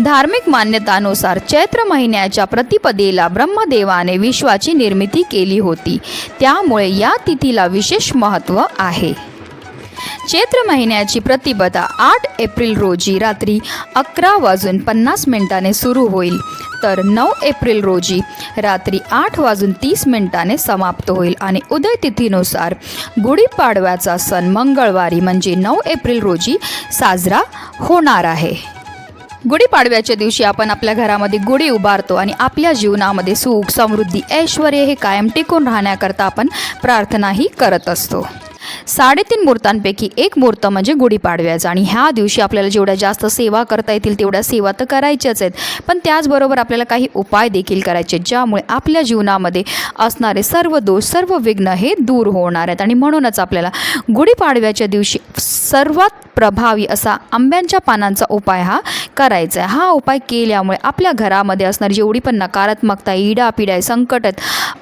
धार्मिक मान्यतानुसार चैत्र महिन्याच्या प्रतिपदेला ब्रह्मदेवाने विश्वाची निर्मिती केली होती. त्यामुळे या तिथीला विशेष महत्त्व आहे. चैत्र महिन्याची प्रतिपदा आठ एप्रिल रोजी रात्री अकरा वाजून पन्नास मिनिटाने सुरू होईल. तर नऊ एप्रिल रोजी रात्री आठ वाजून तीस मिनिटाने समाप्त होईल आणि उदय तिथीनुसार गुढीपाडव्याचा सण मंगळवारी म्हणजे नऊ एप्रिल रोजी साजरा होणार आहे. गुढीपाडव्याच्या दिवशी आपण आपल्या घरामध्ये गुढी उभारतो आणि आपल्या जीवनामध्ये सुख समृद्धी ऐश्वर हे कायम टिकून राहण्याकरता आपण प्रार्थनाही करत असतो. साडेतीन मूर्तांपैकी एक मूर्त म्हणजे गुढीपाडव्याचा आणि ह्या दिवशी आपल्याला जेवढ्या जास्त सेवा करता येतील तेवढ्या सेवा तर करायच्याच आहेत. पण त्याचबरोबर आपल्याला काही उपाय देखील करायचे आहेत, ज्यामुळे आपल्या जीवनामध्ये असणारे सर्व दोष सर्व विघ्न हे दूर होणार आहेत. आणि म्हणूनच आपल्याला गुढीपाडव्याच्या दिवशी सर्वात प्रभावी असा आंब्यांच्या पानांचा उपाय हा करायचा आहे. हा उपाय केल्यामुळे आपल्या घरामध्ये असणारी जेवढी पण नकारात्मकता इडापिडा आहे संकट आहेत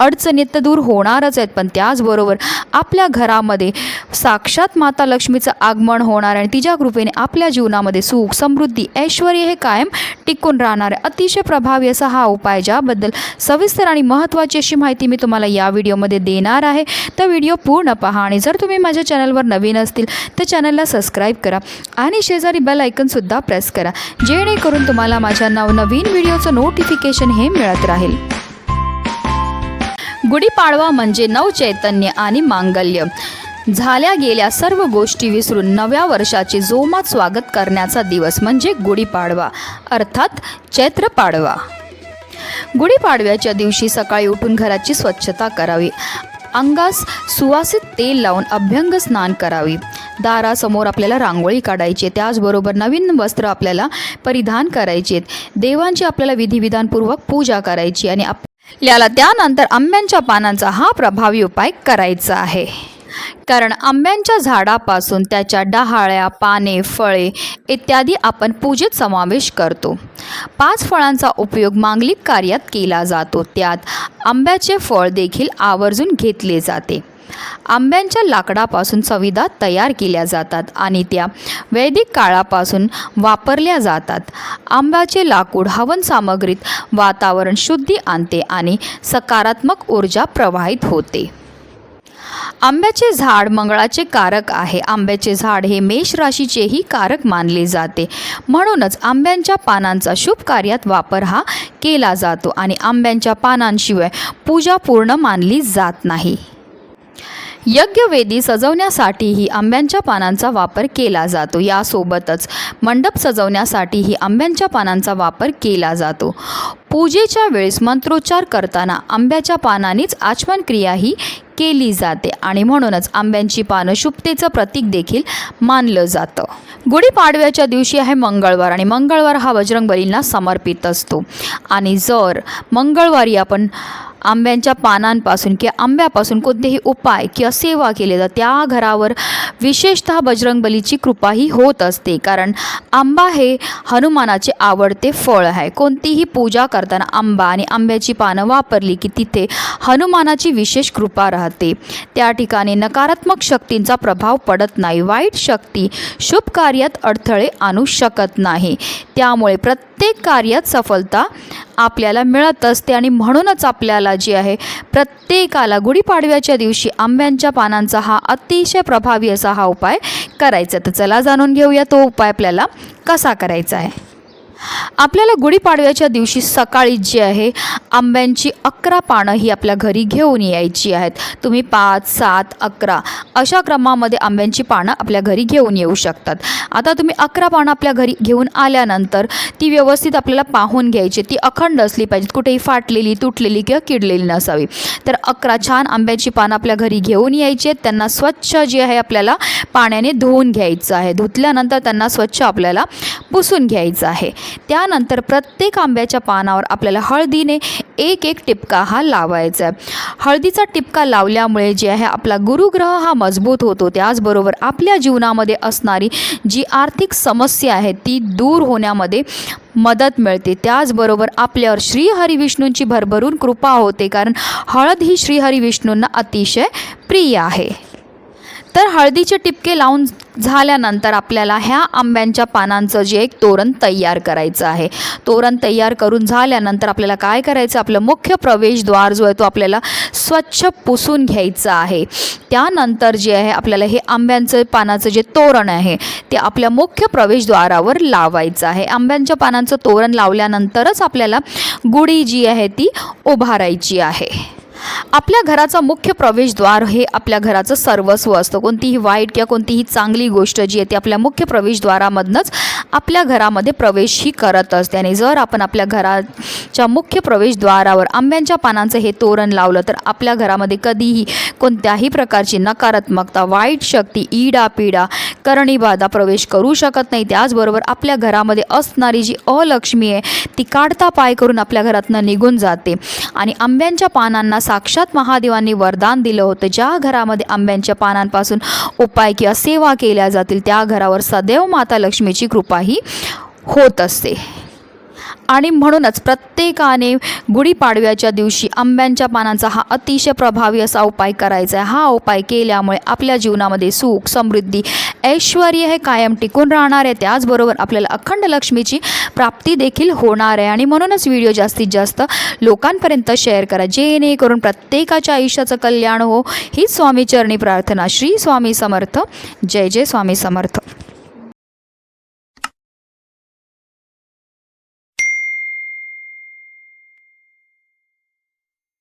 अडचणीत तर दूर होणारच आहेत. पण त्याचबरोबर आपल्या घरामध्ये साक्षात माता लक्ष्मीचं आगमन होणार आणि तिच्या कृपेने आपल्या जीवनामध्ये सुख समृद्धी ऐश्वर हे कायम टिकून राहणार आहे. अतिशय प्रभावी असा हा उपाय ज्याबद्दल सविस्तर आणि महत्त्वाची अशी माहिती मी तुम्हाला या व्हिडिओमध्ये देणार आहे. तर व्हिडिओ पूर्ण पहा आणि जर तुम्ही माझ्या चॅनलवर नवीन असतील तर चॅनलला सबस्क्राईब करा आणि शेजारी बेल ऐकनसुद्धा प्रेस करा जेणेकरून तुम्हाला माझ्या नवनवीन व्हिडिओचं नोटिफिकेशन हे मिळत राहील. गुढीपाडवा म्हणजे नवचैतन्य आणि मांगल्य. झाल्या गेल्या सर्व गोष्टी विसरून नव्या वर्षाचे जोमात स्वागत करण्याचा दिवस म्हणजे गुढीपाडवा अर्थात चैत्र पाडवा. गुढीपाडव्याच्या दिवशी सकाळी उठून घराची स्वच्छता करावी. अंगास सुवासित तेल लावून अभ्यंग स्नान करावी. दारासमोर आपल्याला रांगोळी काढायची त्याचबरोबर नवीन वस्त्र आपल्याला परिधान करायचे देवांची आपल्याला विधिविधानपूर्वक पूजा करायची आणि आपल्याला त्यानंतर आंब्यांच्या पानांचा हा प्रभावी उपाय करायचा आहे. कारण आंब्यांच्या झाडापासून त्याच्या डहाळ्या पाने फळे इत्यादी आपण पूजेत समावेश करतो. पाच फळांचा उपयोग मांगलिक कार्यात केला जातो. त्यात आंब्याचे फळ देखील आवर्जून घेतले जाते. आंब्यांच्या लाकडापासून संविधा तयार केल्या जातात आणि त्या वैदिक काळापासून वापरल्या जातात. आंब्याचे लाकूड हवन सामग्रीत वातावरण शुद्धी आणते आणि सकारात्मक ऊर्जा प्रवाहित होते. आंब्याचे झाड मंगळाचे कारक आहे. आंब्याचे झाड हे मेष राशीचेही कारक मानले जाते. म्हणूनच आंब्यांच्या पानांचा शुभ कार्यात वापर हा केला जातो आणि आंब्यांच्या पानांशिवाय पूजा पूर्ण मानली जात नाही. यज्ञवेदी सजवण्यासाठीही आंब्यांच्या पानांचा वापर केला जातो. यासोबतच मंडप सजवण्यासाठीही आंब्यांच्या पानांचा वापर केला जातो. पूजेच्या वेळेस मंत्रोच्चार करताना आंब्याच्या पानांनीच आचमन क्रियाही केली जाते आणि म्हणूनच आंब्यांची पानं शुभतेचं प्रतीक देखील मानलं जातं. गुढीपाडव्याच्या दिवशी आहे मंगळवार आणि मंगळवार हा बजरंगबलींना समर्पित असतो. आणि जर मंगळवारी आपण आंब्यांच्या पानांपासून किंवा आंब्यापासून कोणतेही उपाय किंवा सेवा केले तर त्या घरावर विशेषतः बजरंगबलीची कृपाही होत असते. कारण आंबा हे हनुमानाचे आवडते फळ आहे. कोणतीही पूजा करताना आंबा आणि आंब्याची पानं वापरली की तिथे हनुमानाची विशेष कृपा राहते. त्या ठिकाणी नकारात्मक शक्तींचा प्रभाव पडत नाही. वाईट शक्ती शुभ कार्यात अडथळे आणू शकत नाही. त्यामुळे प्रत्येक कार्यात सफलता आपल्याला मिळत असते आणि म्हणूनच आपल्याला जी आहे. प्रत्येकाला गुढीपाडव्याच्या दिवशी आंब्यांच्या पानांचा हा अतिशय प्रभावी असा हा उपाय करायचा तर चला जाणून घेऊया तो उपाय आपल्याला कसा करायचा आहे. आपल्याला गुढीपाडव्याच्या दिवशी सकाळी जी आहे आंब्यांची अकरा पानं ही आपल्या घरी घेऊन यायची आहेत. तुम्ही पाच सात अकरा अशा क्रमामध्ये आंब्यांची पानं आपल्या घरी घेऊन येऊ शकतात. आता तुम्ही अकरा पानं आपल्या घरी घेऊन आल्यानंतर ती व्यवस्थित आपल्याला पाहून घ्यायची. ती अखंड असली पाहिजेत कुठेही फाटलेली तुटलेली किंवा किडलेली नसावी. तर अकरा छान आंब्याची पानं आपल्या घरी घेऊन यायची आहेत. त्यांना स्वच्छ जी आहे आपल्याला पाण्याने धुवून घ्यायचं आहे. धुतल्यानंतर त्यांना स्वच्छ आपल्याला पुसून घ्यायचं आहे. त्यानंतर प्रत्येक आंब्याच्या पानावर आपल्याला हळदीने एक एक टिपका हा लावायचा आहे. हळदीचा टिपका लावल्यामुळे जे आहे आपला गुरुग्रह हा मजबूत होतो. त्याचबरोबर आपल्या जीवनामध्ये असणारी जी आर्थिक समस्या आहे ती दूर होण्यामध्ये मदत मिळते. त्याचबरोबर आपल्यावर श्री हरिविष्णूंची भरभरून कृपा होते कारण हळद ही श्री हरिविष्णूंना अतिशय प्रिय आहे. तर हळदीचे टिपके लावून झाल्यानंतर आपल्याला ह्या आंब्यांच्या पानांचं जे एक तोरण तयार करायचं आहे. तोरण तयार करून झाल्यानंतर आपल्याला काय करायचं? आपलं मुख्य प्रवेशद्वार जो आहे तो आपल्याला स्वच्छ पुसून घ्यायचं आहे. त्यानंतर जे आहे आपल्याला हे आंब्यांचं पानाचं जे तोरण आहे ते आपल्या मुख्य प्रवेशद्वारावर लावायचं आहे. आंब्यांच्या पानांचं तोरण लावल्यानंतरच आपल्याला गुढी जी आहे ती उभारायची आहे. आपल्या घराचा मुख्य प्रवेशद्वार हे आपल्या घराचं सर्वस्व असतं. कोणतीही वाईट किंवा कोणतीही चांगली गोष्ट जी आहे ती आपल्या मुख्य प्रवेशद्वारामधनंच आपल्या घरामध्ये प्रवेश ही करत असते. आणि जर आपण आपल्या घराच्या मुख्य प्रवेशद्वारावर आंब्यांच्या पानांचं हे तोरण लावलं तर आपल्या घरामध्ये कधीही कोणत्याही प्रकारची नकारात्मकता वाईट शक्ती ईडा पीडा करणीबाधा प्रवेश करू शकत नाही. त्याचबरोबर आपल्या घरामध्ये असणारी जी अलक्ष्मी आहे ती काढता पाय करून आपल्या घरातनं निघून जाते. आणि आंब्यांच्या पानांना साक्षात महादेवांनी वरदान दिलं होतं. ज्या घरामध्ये आंब्यांच्या पानांपासून उपाय किंवा सेवा केल्या जातील त्या घरावर सदैव माता लक्ष्मीची कृपाही होत असते. आणि म्हणूनच प्रत्येकाने गुढीपाडव्याच्या दिवशी आंब्यांच्या पानांचा हा अतिशय प्रभावी असा उपाय करायचा आहे. हा उपाय केल्यामुळे आपल्या जीवनामध्ये सुख समृद्धी ऐश्वर हे कायम टिकून राहणार आहे. त्याचबरोबर आपल्याला अखंड लक्ष्मीची प्राप्ती देखील होणार आहे. आणि म्हणूनच व्हिडिओ जास्तीत जास्त लोकांपर्यंत शेअर करा. जेणेकरून प्रत्येकाच्या आयुष्याचं कल्याण हो. ही स्वामीचरणी प्रार्थना. श्री स्वामी समर्थ. जय जय स्वामी समर्थ.